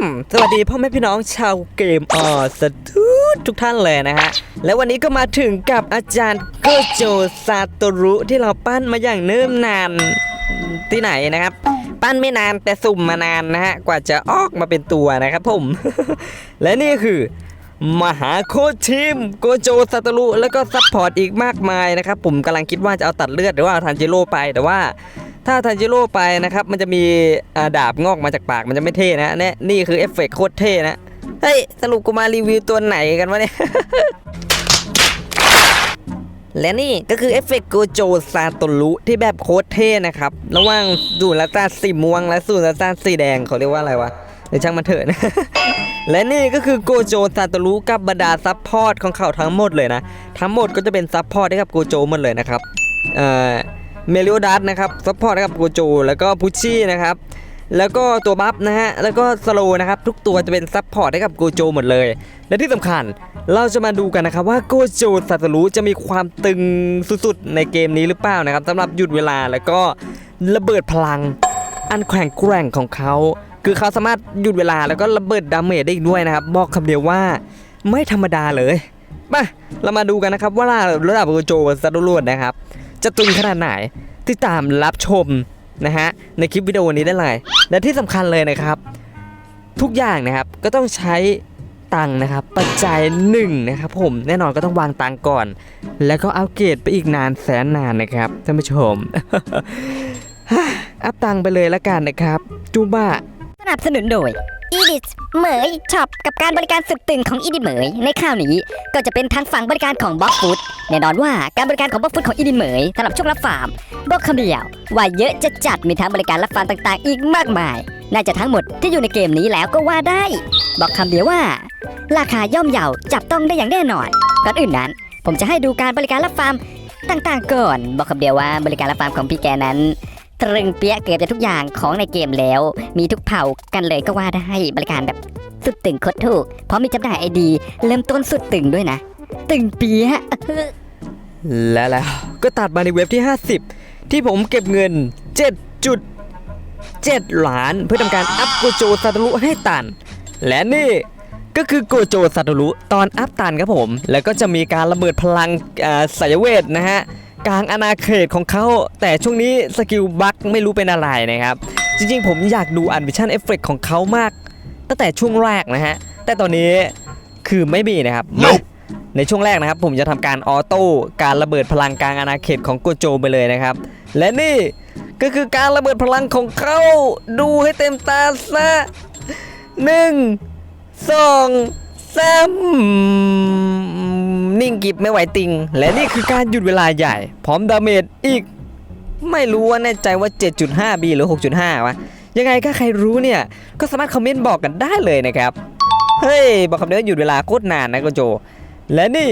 มสวัสดีพ่อแม่พี่น้องชาวเกมออสทุกทุกท่านเลยนะฮะ และวันนี้ก็มาถึงกับอาจารย์โกโจซาโตรุที่เราปั้นมาอย่างเนิ่มนานที่ไหนนะครับ ปั้นไม่นานแต่สุ่มมานานนะฮะ กว่าจะออกมาเป็นตัวนะครับผม และนี่คือมหาโคชทีมโกโจซาโตรุแล้วก็ซัพพอร์ตอีกมากมายนะครับ ผมกำลังคิดว่าจะเอาตัดเลือดหรือว่าเอาทันจิโร่ไปแต่ว่า ถ้าทันจิโร่ไปนะครับ มันจะมีดาบงอกมาจากปากมันจะไม่เท่นะเนี่ยนี่คือเอฟเฟกต์โคตรเท่นะ เฮ้ย สรุปกูมารีวิวตัวไหนกันวะเนี่ย และนี่ก็คือเอฟเฟกต์โกโจซาโตรุที่แบบโคตรเท่นะครับ ระหว่างสูนละตาสีม่วง และสูนละตาสีแดงเขาเรียกว่าอะไรวะเดี๋ยวช่างมันเถอะนะ และนี่ก็คือโกโจซาโตรุกับบรรดาซัพพอร์ตของเขาทั้งหมดเลยนะ ทั้งหมดก็จะเป็นซัพพอร์ตให้กับโกโจหมดเลยนะครับ เอ่อ เมลิโอดัสนะครับซัพพอร์ตให้กับโกโจ แล้วก็พุชชี่นะครับแล้วก็ตัวบัฟนะฮะ แล้วก็สโลนะครับ ทุกตัวจะเป็นซัพพอร์ตให้กับโกโจหมดเลย และที่สำคัญเราจะมาดูกันนะครับว่าโกโจซาโตรุจะมีความตึงสุดๆ ในเกมนี้หรือเปล่านะครับสำหรับหยุดเวลาแล้วก็ระเบิดพลัง อันแข็งแกร่งของเขา คือเขาสามารถหยุดเวลาแล้วก็ระเบิดดาเมจได้อีกด้วยนะครับ บอกคำเดียวว่าไม่ธรรมดาเลยมาเรามาดูกันนะครับว่าระดับโกโจซาโตรุนะครับ จะตึงขนาดไหนติดตามรับชมนะฮะในคลิปวิดีโอนี้ได้เลยและที่สำคัญเลยนะครับ ทุกอย่างนะครับก็ต้องใช้ตังนะครับปัจจัยหนึ่งนะครับผมแน่นอนก็ต้องวางตังก่อน แล้วก็อัปเกรดไปอีกนานแสนนานนะครับท่านผู้ชมอัพตังไปเลยละกันนะครับจูบ้าสนับสนุนโดย e d i t เหมยช็อปกับการบริการสุดตึงของ e d i t เหมย ในคราวนี้ก็จะเป็นทางฝั่งบริการของ b ล็อกฟุตแน่นอนว่าการบริการของบ็อกฟุตของ e d i t เหมยสำหรับช่วงรับฟาร์มบอกคำเดียวว่าเยอะจะจัดมีทั้งบริการรับฟาร์มต่างๆ อีกมากมาย น่าจะทั้งหมดที่อยู่ในเกมนี้แล้วก็ว่าได้ บอกคำเดียวว่า ราคาย่อมเยาจับต้องได้อย่างแน่นอนก่อนอื่นนั้น ผมจะให้ดูการบริการรับฟาร์มต่างๆก่อน บอกคำเดียวว่าบริการรับฟาร์มของพี่แกนั้น ตรึงเปี้ยเกือบจะทุกอย่างของในเกมแล้ว มีทุกเผ่ากันเลยก็ว่าได้บริการแบบสุดตึงคตรถูก เพราะมีจำหน่ายไอดี เริ่มต้นสุดตึงด้วยนะ ตึงเปี้ยะและแล้วก็ตัดมาในเว็บที่ 50 ที่ผมเก็บเงิน 7.7 ล้านเพื่อทำการอัพโกโจซาโตรุให้ตัน และนี่ก็คือโกโจซาโตรุตอนอัพตันครับผม แล้วก็จะมีการระเบิดพลังอ่าสายเวทนะฮะ กลางอาณาเขตของเขาแต่ช่วงนี้สกิลบัคไม่รู้เป็นอะไรนะครับ จริงๆ ผมอยากดูอันวิชั่นเอฟเฟกของเขามาก ตั้งแต่ช่วงแรกนะฮะ แต่ตอนนี้คือไม่มีนะครับ Nope ในช่วงแรกนะครับ ผมจะทำการออโต้การระเบิดพลังกลางอาณาเขตของโกโจไปเลยนะครับ และนี่ก็คือการระเบิดพลังของเขาดูให้เต็มตาซะหนึ่งสองสาม นิ่งกิบไม่ไหวติง และนี่คือการหยุดเวลาใหญ่ พร้อมดาเมจอีก ไม่รู้ว่าแน่ใจว่า 7.5B หรือ 6.5วะยังไงถ้าใครรู้เนี่ย ก็สามารถคอมเมนต์บอกกันได้เลยนะครับ เฮ้ย บอกคำนี้ว่าหยุดเวลาโคตรนานนะโกโจ และนี่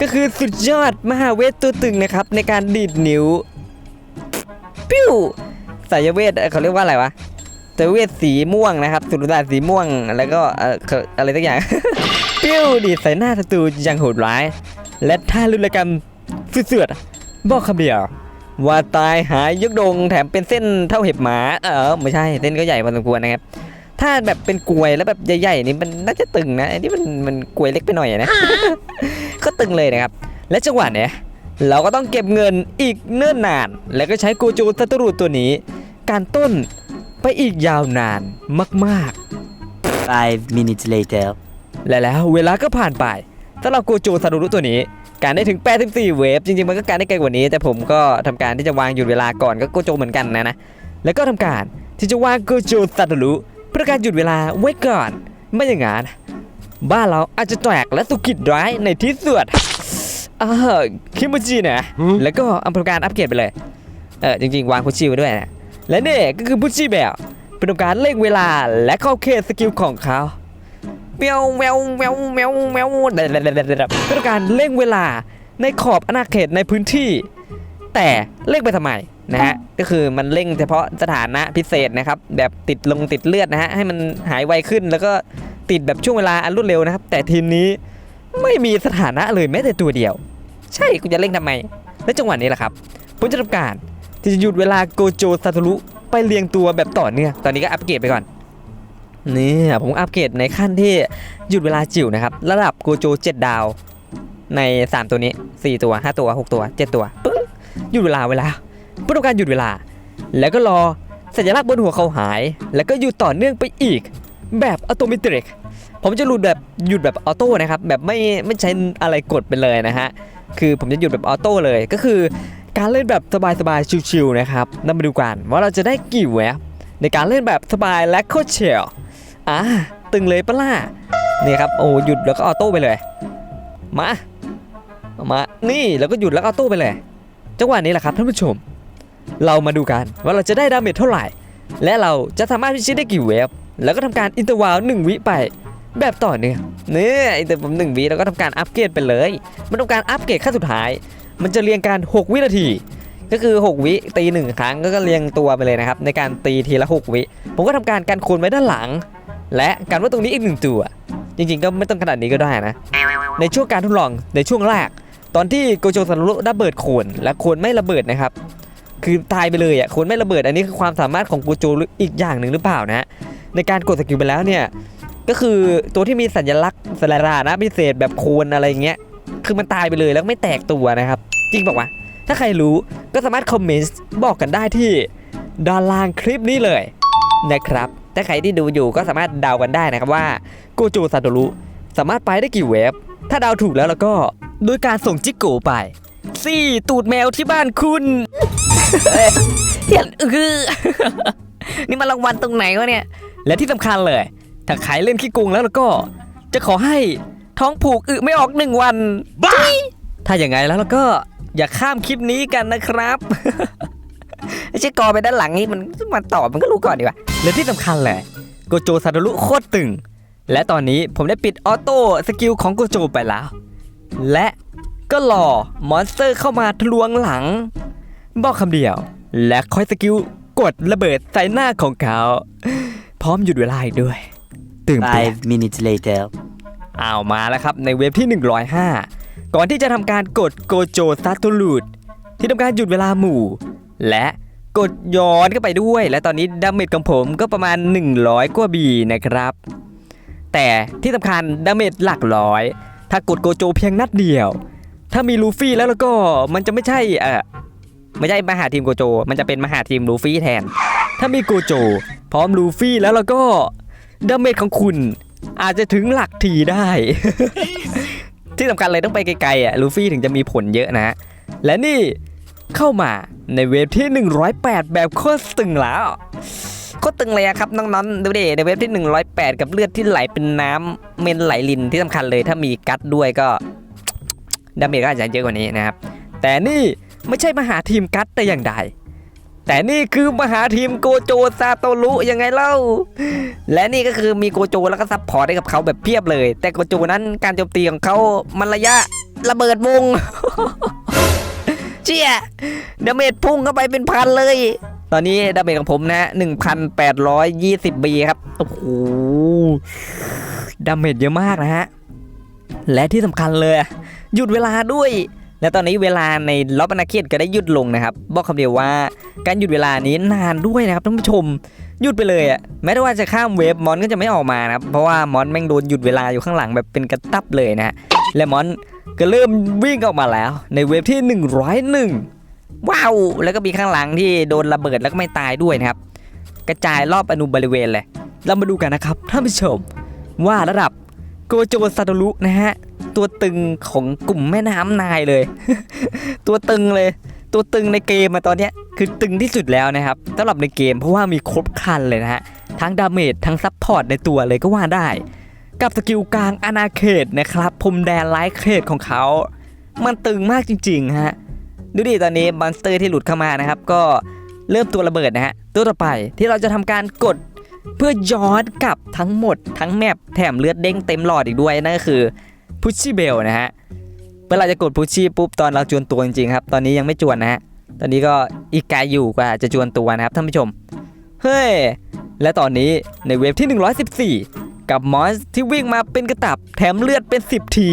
ก็คือสุดยอดมหาเวทตัวตึงนะครับ ในการดีดนิ้ว ปิ้วสายเวทเขาเรียกว่าอะไรวะ สายเวทสีม่วงนะครับสุดดาสีม่วงแล้วก็อะไรสักอย่างปิ้วดีใส่หน้าศัตรูอย่างโหดร้าย และท่ารุนแรงสุดเสือดบอกคำเดียวว่าตายหายยกดงแถมเป็นเส้นเท่าเห็บหมา เออไม่ใช่เส้นก็ใหญ่พอสมควรนะครับ ถ้าแบบเป็นกลวยแล้วแบบใหญ่ๆนี่มันน่าจะตึงนะอันนี้มันมันกลวยเล็กไปหน่อยนะก็ตึงเลยนะครับ และจังหวะเนี้ยเราก็ต้องเก็บเงินอีกเนิ่นนาน แล้วก็ใช้กโจซัตรุตัวนี้ การต้น ไปอีกยาวนานมากๆ Five minutes later. และแล้วเวลาก็ผ่านไปสำหรับโกโจซาโดรุตัวนี้ การได้ถึง 84 เวฟ จริงๆ มันก็การได้ไกลกว่านี้ แต่ผมก็ทำการที่จะวางหยุดเวลาก่อนก็โกโจเหมือนกันนะนะ แล้วก็ทำการที่จะวางโกโจซาโดรุเพื่อการหยุดเวลาไว้ก่อน ไม่อย่างนั้นบ้านเราอาจจะแตกและสุกิดร้ายในที่สุดอ่าคิโมจินะ แล้วก็เอาทำการอัปเกรดไปเลย เออจริงๆ วางพุชชี่ไว้ด้วยนะ และนี่ก็คือพุชชี่แบบเป็นการเร่งเวลาและเข้าเขตสกิลของเขาเมียวแมวแมวแมวแมวเด็ดเด็ดเด็ดเด็ดเพื่อการเร่งเวลาในขอบอาณาเขตในพื้นที่ แต่เร่งไปทำไมนะฮะก็คือมันเร่งเฉพาะสถานะพิเศษนะครับ แบบติดลงติดเลือดนะฮะให้มันหายไวขึ้นแล้วก็ติดแบบช่วงเวลาอันรวดเร็วนะครับ แต่ทีมนี้ไม่มีสถานะเลยแม้แต่ตัวเดียว ใช่กูจะเร่งทำไม และจังหวะนี้แหละครับผมจะทำการ ที่จะหยุดเวลาโกโจซาโตรุไปเรียงตัวแบบต่อเนื่องตอนนี้ก็อัปเกรดไปก่อนนี่ผมอัปเกรดในขั้นที่หยุดเวลาจิ๋วนะครับ ระดับโกโจ7ดาว ใน 3 ตัวนี้ 4 ตัว 5 ตัว 6 ตัว 7 ตัวปึ้งหยุดเวลาเวลาเพื่อต้องการหยุดเวลา แล้วก็รอสัญลักษณ์บนหัวเขาหาย แล้วก็หยุดต่อเนื่องไปอีก แบบอัตโนมัติผมจะหลุดแบบหยุดแบบออโต้นะครับแบบไม่ไม่ใช้อะไรกดไปเลยนะฮะคือผมจะหยุดแบบออโต้เลยก็คือ การเล่นแบบสบายๆชิวๆนะครับนำมาดูกันว่าเราจะได้กี่แวบในการเล่นแบบสบายและโคตรเชลอะตึงเลยปะล่ะนี่ครับโอ้หยุดแล้วก็ออโต้ไปเลย มามานี่แล้วก็หยุดแล้วก็ออโต้ไปเลย จังหวะนี้แหละครับท่านผู้ชม เรามาดูกันว่าเราจะได้ดาเมจเท่าไหร่ และเราจะสามารถพิชิตได้กี่เวฟแล้วก็ทำการอินเตอร์วาลหนึ่งวิไปแบบต่อเนื่องเนี่ยอินเตอร์ผมหนึ่งวิแล้วก็ทำการอัปเกรดไปเลยมันต้องการอัปเกรดขั้นสุดท้าย มันจะเรียงการ 6 วินาที ก็คือ 6 วิตีหนึ่งครั้งก็เรียงตัวไปเลยนะครับ ในการตีทีละ 6 วิ ผมก็ทำการกันโคนไว้ด้านหลัง และกันว่าตรงนี้อีกหนึ่งตัว จริงๆ ก็ไม่ต้องขนาดนี้ก็ได้นะ ในช่วงการทดลองในช่วงแรก ตอนที่โกโจซารุระเบิดโคนและโคนไม่ระเบิดนะครับคือตายไปเลยอะโคนไม่ระเบิดอันนี้คือความสามารถของโกโจอีกอย่างหนึ่งหรือเปล่านะ ในการกดสกิลไปแล้วเนี่ย ก็คือตัวที่มีสัญลักษณ์สลารานะพิเศษแบบโคนอะไรอย่างเงี้ย คือมันตายไปเลยแล้วไม่แตกตัวนะครับ จริงบอกว่า ถ้าใครรู้ก็สามารถคอมเมนต์บอกกันได้ที่ด้านล่างคลิปนี้เลยนะครับ ถ้าใครที่ดูอยู่ก็สามารถเดากันได้นะครับว่าโกโจซาโตรุสามารถไปได้กี่เวฟ ถ้าเดาถูกแล้วแล้วก็โดยการส่งจิกโกไปซี่ตูดแมวที่บ้านคุณเอ้ยเดี๋ยวคือนี่มันรางวัลตรงไหนวะเนี่ย และที่สำคัญเลย ถ้าใครเล่นขี้โกงแล้วแล้วก็ จะขอให้ ท้องผูกอึไม่ออกหนึ่งวัน บ้า ถ้าอย่างไงแล้วแล้วก็อย่าข้ามคลิปนี้กันนะครับ ไม่ใช่กอไปด้านหลังนี่มันมันตอบมันก็รู้ก่อนดีกว่าและที่สำคัญเลยโกโจซาโดรุโคตรตึง และตอนนี้ผมได้ปิดออโต้สกิลของโกโจไปแล้ว และก็รอมอนสเตอร์เข้ามาทะลวงหลัง บอกคำเดียว และคอยสกิลกดระเบิดใส่หน้าของเขา พร้อมหยุดเวลาอีกด้วย ตื่นเต้น Five minutes later. อ้าวมาแล้วครับในเว็บที่ 105 ก่อนที่จะทำการกดโกโจซัตโตลูดที่ทำการหยุดเวลาหมู่ และกดย้อนเข้าไปด้วย และตอนนี้ดาเมจของผมก็ประมาณ 100 กว่าบีนะครับ แต่ที่สำคัญดาเมจหลักร้อย ถ้ากดโกโจเพียงนัดเดียว ถ้ามีลูฟี่แล้วแล้วก็มันจะไม่ใช่เออไม่ใช่มหาทีมโกโจ มันจะเป็นมหาทีมลูฟี่แทน ถ้ามีโกโจ พร้อมลูฟี่แล้วแล้วก็ดาเมจของคุณ อาจจะถึงหลักทีได้ ที่สำคัญเลยต้องไปไกลๆอะลูฟี่ถึงจะมีผลเยอะนะ และนี่เข้ามาในเวฟที่ 108 แบบโคตรตึงแล้วโคตรตึงเลยครับน้องๆดูดิในเวฟที่ 108 กับเลือดที่ไหลเป็นน้ำเมนไหลลินที่สำคัญเลยถ้ามีกัดด้วยก็ดาเมจก็อาจจะเยอะกว่านี้นะครับ แต่นี่ไม่ใช่มหาทีมกัดแต่อย่างใด แต่นี่คือมหาทีมโกโจซาโตรุยังไงเล่า และนี่ก็คือมีโกโจแล้วก็ซับพอร์ตให้กับเขาแบบเพียบเลย แต่โกโจนั้นการโจมตีของเขามันระยะระเบิดวงเชี่ยดาเมจพุ่งเข้าไปเป็นพันเลย ตอนนี้ดาเมจของผมนะ1,820บีครับ โอ้โห ดาเมจเยอะมากนะฮะ และที่สำคัญเลย หยุดเวลาด้วย และตอนนี้เวลาในล็อบอนาเขตก็ได้หยุดลงนะครับ บอกคำเดียวว่าการหยุดเวลานี้นานด้วยนะครับท่านผู้ชมหยุดไปเลยอะแม้ว่าจะข้ามเวฟมอนก็จะไม่ออกมานะครับเพราะว่ามอนแม่งโดนหยุดเวลาอยู่ข้างหลังแบบเป็นกระตับเลยนะฮะและมอนก็เริ่มวิ่งออกมาแล้ว ในเวฟที่ 101 ว้าว แล้วก็มีข้างหลังที่โดนระเบิดแล้วก็ไม่ตายด้วยนะครับ กระจายรอบอนุบริเวณเลย เรามาดูกันนะครับท่านผู้ชมว่าระดับโกโจซาโตรุนะฮะ ตัวตึงของกลุ่มแม่น้ำนายเลย ตัวตึงเลย ตัวตึงในเกมมาตอนเนี้ยคือตึงที่สุดแล้วนะครับสำหรับในเกมเพราะว่ามีครบครันเลยนะฮะ ทั้งดาเมจทั้งซับพอร์ตในตัวเลยก็ว่าได้ กับสกิลกลางอาณาเขตนะครับพรมแดนไลท์เขตของเขา มันตึงมากจริงๆฮะ ดูดิตอนนี้มอนสเตอร์ที่หลุดเข้ามานะครับ ก็เริ่มตัวระเบิดนะฮะ ตัวต่อไปที่เราจะทำการกดเพื่อย้อนกลับทั้งหมดทั้งแมปแถมเลือดเด้งเต็มหลอดอีกด้วยนั่นก็คือ พุชชี่เบลนะฮะเวลาจะกดพุชชี่ปุ๊บตอนเราจวนตัวจริงๆครับ ตอนนี้ยังไม่จวนนะฮะ ตอนนี้ก็อีกไกลอยู่กว่าจะจวนตัวนะครับท่านผู้ชม เฮ้ย และตอนนี้ในเวฟที่ 114 กับมอนส์ที่วิ่งมาเป็นกระตับแถมเลือดเป็น 10 ที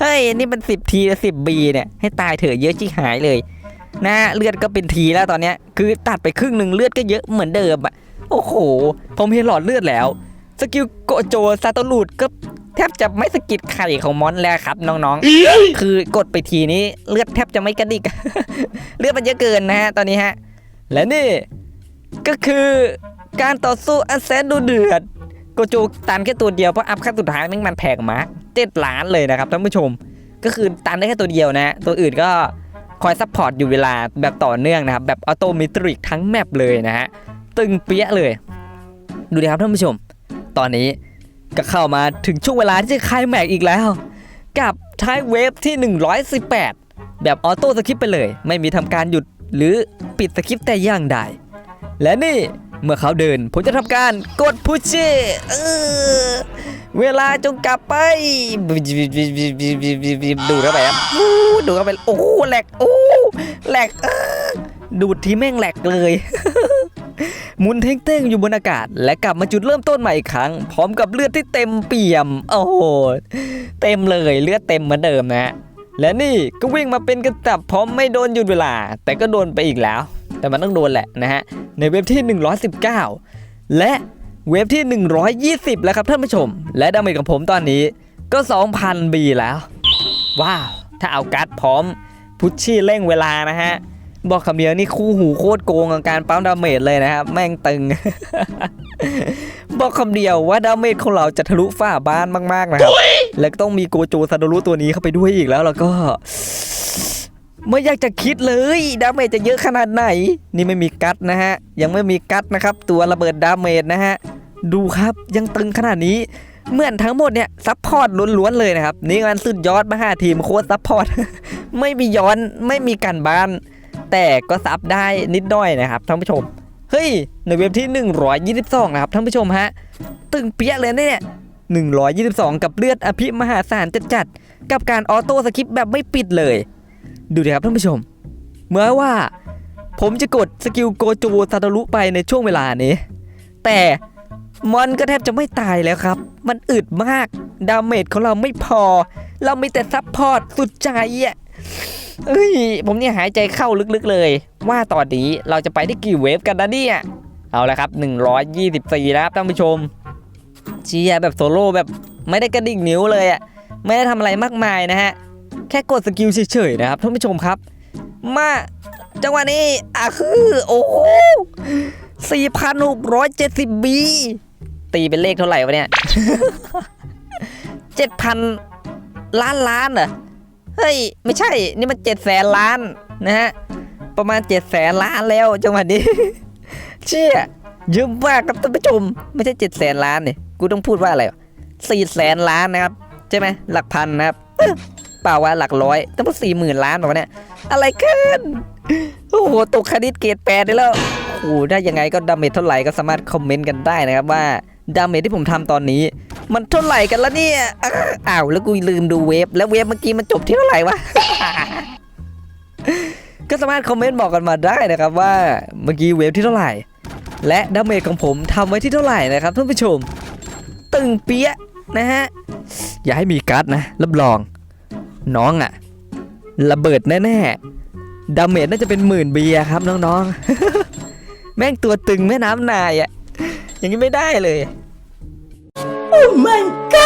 เฮ้ย นี่เป็น 10 ที10บีเนี่ย ให้ตายเถอะเยอะจิหายเลย นะเลือดก็เป็นทีแล้วตอนเนี้ยคือตัดไปครึ่งหนึ่งเลือดก็เยอะเหมือนเดิมอะโอ้โห ผมเห็นหลอดเลือดแล้วสกิลโกโจซาโตลูดก็ บจะไม่สะกิดไข่ของมอนแล้วครับน้องๆ คือกดไปทีนี้เลือดแทบจะไม่กระดิก เลือดมันเยอะเกินนะฮะตอนนี้ฮะ และนี่ก็คือการต่อสู้อันแสนดูเดือดโกโจตันแค่ตัวเดียวเพราะอัพขั้นสุดท้ายแม่งมันแพงมากเจ็ดล้านเลยนะครับท่านผู้ชม ก็คือตันได้แค่ตัวเดียวนะ ตัวอื่นก็คอยซัพพอร์ตอยู่เวลาแบบต่อเนื่องนะครับ แบบออโตมิตริกทั้งแมปเลยนะฮะ ตึงเปี้ยะเลย ดูดิครับท่านผู้ชม ตอนนี้ ก็เข้ามาถึงช่วงเวลาที่จะคลายแม็กอีกแล้ว กับท้ายเวฟที่ 118 แบบออโต้สคริปไปเลย ไม่มีทำการหยุดหรือปิดสคริปแต่อย่างใดและนี่เมื่อเขาเดิน ผมจะทำการกดพุชเชเออเวลาจงกลับไป ดูเข้าไปครับดูเข้าไป โอ้แหลกโอ้แหลกดูดที่แม่งแหลกเลย หมุนเท่งเต้งอยู่บนอากาศ และกลับมาจุดเริ่มต้นใหม่อีกครั้ง พร้อมกับเลือดที่เต็มเปี่ยม โอ้โหเต็มเลยเลือดเต็มเหมือนเดิมนะฮะและนี่ก็วิ่งมาเป็นกระตับพร้อมไม่โดนหยุดเวลา แต่ก็โดนไปอีกแล้ว แต่มันต้องโดนแหละนะฮะในเว็บที่ 119 และเว็บที่ 120 แล้วครับท่านผู้ชม และดาเมจของผมตอนนี้ก็ 2,000 บีแล้ว ว้าว ถ้าเอากัดพร้อม พุชชี่เร่งเวลานะฮะ บอกคำเดียวนี่คู่หูโคตรโกงกับการปั๊มดาเมจเลยนะครับ แม่งตึง บอกคำเดียวว่าดาเมจของเราจะทะลุฝ้าบ้านมากๆนะครับ และก็ต้องมีโกโจซาโดรุตัวนี้เข้าไปด้วยอีกแล้วแล้วก็ไม่อยากจะคิดเลยดาเมจจะเยอะขนาดไหน นี่ไม่มีกัดนะฮะ ยังไม่มีกัดนะครับ ตัวระเบิดดาเมจนะฮะ ดูครับยังตึงขนาดนี้ เหมือนทั้งหมดเนี่ยซัพพอร์ตล้วนๆเลยนะครับ นี่งานสุดยอดมหาทีมโค้ดซัพพอร์ต ไม่มีย้อนไม่มีการบ้าน แต่ก็ซับได้นิดหน่อยนะครับท่านผู้ชม เฮ้ย ในเว็บที่ 122 นะครับท่านผู้ชมฮะ ตึงเปี้ยเลยเนี่ย122 กับเลือดอภิมหาศาลจัดๆกับการออโต้สคริปแบบไม่ปิดเลย ดูดิครับท่านผู้ชม เมื่อว่า ผมจะกดสกิลโกโจซาตารุไปในช่วงเวลานี้ แต่มอนก็แทบจะไม่ตายแล้วครับ มันอึดมาก ดาเมจของเราไม่พอ เรามีแต่ซัพพอร์ตสุดใจอะ เอ้ยผมเนี่ยหายใจเข้าลึกๆเลย ว่าตอนนี้เราจะไปที่กี่เวฟกันนะเนี่ย เอาละครับ 124แล้วครับท่านผู้ชมเชียร์แบบโซโล่แบบไม่ได้กระดิกนิ้วเลยอะ่ะไม่ได้ทำอะไรมากมายนะฮะ แค่กดสกิลเฉยๆนะครับท่านผู้ชมครับ มาจังหวะนี้อะคือโอ้โห4,670บีตีเป็นเลขเท่าไหร่วะเนี่ย 7,000 ล้านล้านเหรอ เฮ้ย ไม่ใช่ นี่มันเจ็ดแสนล้านนะฮะ ประมาณเจ็ดแสนล้านแล้วจังหวะนี้ เชี่ยเยอะมากครับท่านผู้ชม ไม่ใช่เจ็ดแสนล้านเนี่ยกูต้องพูดว่าอะไรสี่แสนล้านนะครับ ใช่ไหมหลักพันนะครับเปล่าว่าหลักร้อยต้องพูดสี่หมื่นล้านหรอเนี่ยอะไรกันโอ้โหตกคณิตเกรดแปดได้แล้วโอ้โหได้ยังไงก็ดาเมจเท่าไหร่ก็สามารถคอมเมนต์กันได้นะครับว่าดาเมจที่ผมทำตอนนี้ มันเท่าไหร่กันแล้วเนี่ยอ้าวแล้วกูลืมดูเวฟแล้วเวฟเมื่อกี้มันจบที่เท่าไหร่วะ ก็สามารถคอมเมนต์บอกกันมาได้นะครับว่าเมื่อกี้เวฟที่เท่าไหร่ และดาเมจของผมทำไว้ที่เท่าไหร่นะครับท่านผู้ชม ตึงเปี้ยะนะฮะ อย่าให้มีการ์ดนะรับรอง น้องอะระเบิดแน่ๆดาเมจน่าจะเป็นหมื่นเบียครับน้องๆ แม่งตัวตึงแม่น้ำนายอะอย่างนี้ไม่ได้เลย Oh my God!